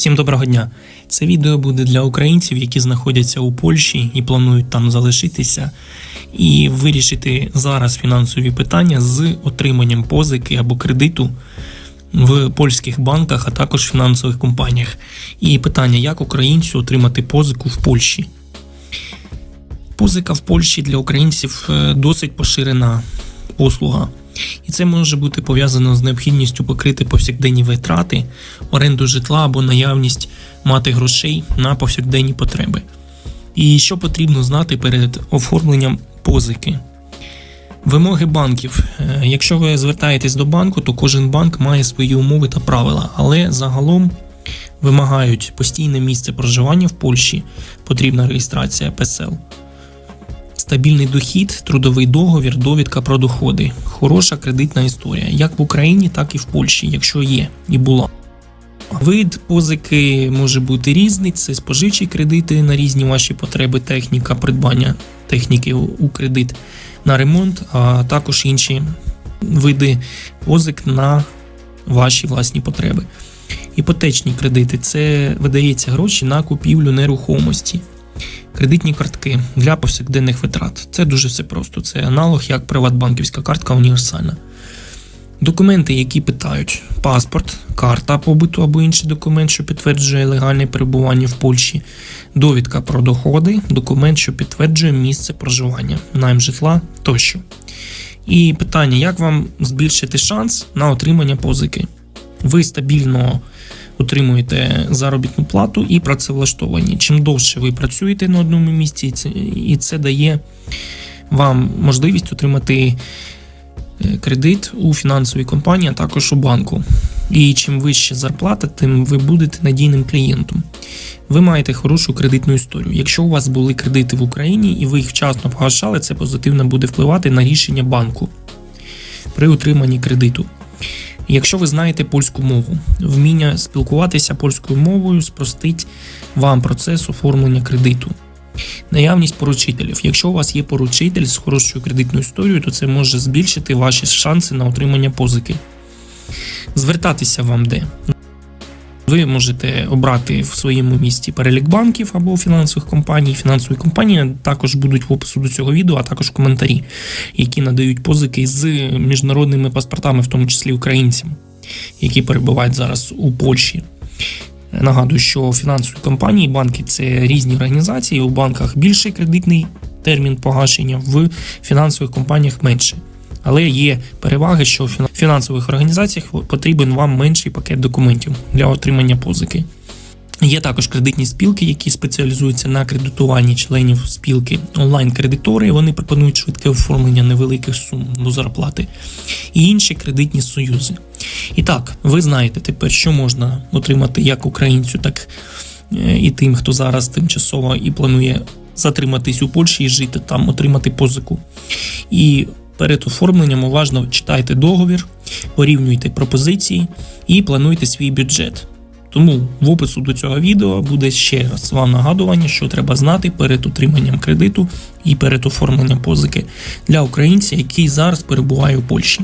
Всім доброго дня! Це відео буде для українців, які знаходяться у Польщі і планують там залишитися, і вирішити зараз фінансові питання з отриманням позики або кредиту в польських банках, а також фінансових компаніях. І питання, як українцю отримати позику в Польщі. Позика в Польщі для українців е, досить поширена послуга. І це може бути пов'язано з необхідністю покрити повсякденні витрати, оренду житла або наявність мати грошей на повсякденні потреби. І що потрібно знати перед оформленням позики. Вимоги банків. Е, Якщо ви звертаєтесь до банку, то кожен банк має свої умови та правила, але загалом вимагають постійне місце проживання в Польщі, потрібна реєстрація ПСЛ. Стабільний дохід, трудовий договір, довідка про доходи. Хороша кредитна історія, як в Україні, так і в Польщі, якщо є і була. Вид позики може бути різний: це споживчі кредити на різні ваші потреби, техніка, придбання техніки у кредит на ремонт, а також інші види позик на ваші власні потреби. Іпотечні кредити це видається гроші на купівлю нерухомості. Кредитні картки для повсякденних витрат. Це дуже все просто. Це аналог як приватбанківська картка універсальна. Документи, які питають: паспорт, карта побуту або інший документ, що підтверджує легальне перебування в Польщі, довідка про доходи, документ, що підтверджує місце проживання, найм житла тощо. І питання: як вам збільшити шанс на отримання позики? Ви стабільно отримуєте заробітну плату і працевлаштовані. Чим довше ви працюєте на одному місці, і це- дає вам можливість отримати е, кредит у фінансовій компанії, а також у банку. І чим вища зарплата, тим ви будете надійним клієнтом. Ви маєте хорошу кредитну історію. Якщо у вас були кредити в Україні і ви їх вчасно погашали, це позитивно буде впливати на рішення банку при отриманні кредиту. Якщо ви знаєте польську мову, вміння спілкуватися польською мовою спростить вам процес оформлення кредиту. Наявність поручителів. Якщо у вас є поручитель з хорошою кредитною історією, то це може збільшити ваші шанси на отримання позики. Звертатися вам де. Ви можете обрати в своєму місті перелік банків або фінансових компаній. Фінансові компанії також будуть в опису до цього відео, а також коментарі, які надають позики з міжнародними паспортами, в тому числі українцям, які перебувають зараз у Польщі. Нагадую, що фінансові компанії, банки це різні організації. У банках більший кредитний термін погашення, в фінансових компаніях менше. Але є переваги, що в фінансових організаціях потрібен вам менший пакет документів для отримання позики. Є також кредитні спілки, які спеціалізуються на кредитуванні членів спілки. Онлайн-кредитори вони пропонують швидке оформлення невеликих сум до зарплати і інші кредитні союзи. І так, ви знаєте тепер, що можна отримати як українцю, так е, і тим, хто зараз тимчасово і планує затриматись у Польщі і жити там, отримати позику. І перед оформленням уважно читайте договір, порівнюйте пропозиції і плануйте свій бюджет. Тому в опису до цього відео буде ще раз вам нагадування, що треба знати перед отриманням кредиту і перед оформленням позики для українця, який зараз перебуває у Польщі.